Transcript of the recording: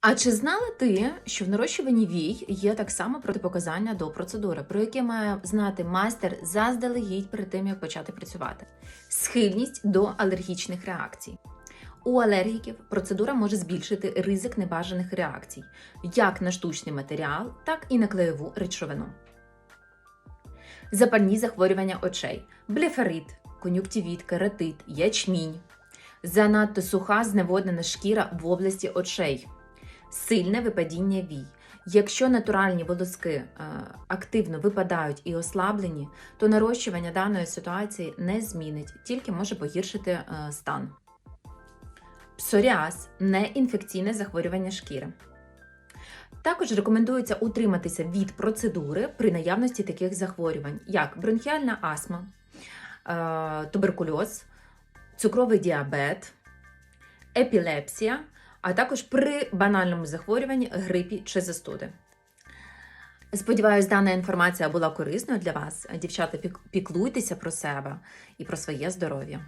А чи знала ти, що в нарощуванні вій є так само протипоказання до процедури, про яке має знати майстер заздалегідь перед тим, як почати працювати? Схильність до алергічних реакцій. У алергіків процедура може збільшити ризик небажаних реакцій, як на штучний матеріал, так і на клеєву речовину. Запальні захворювання очей, блефарит, кон'юктивіт, кератит, ячмінь, занадто суха зневоднена шкіра в області очей, сильне випадіння вій. Якщо натуральні волоски е, активно випадають і ослаблені, то нарощування даної ситуації не змінить, тільки може погіршити е, стан. Псоріаз неінфекційне захворювання шкіри. Також рекомендується утриматися від процедури при наявності таких захворювань, як бронхіальна астма, е, туберкульоз, цукровий діабет, епілепсія, а також при банальному захворюванні грипі чи застуди. Сподіваюсь, дана інформація була корисною для вас. Дівчата, пік- піклуйтеся про себе і про своє здоров'я.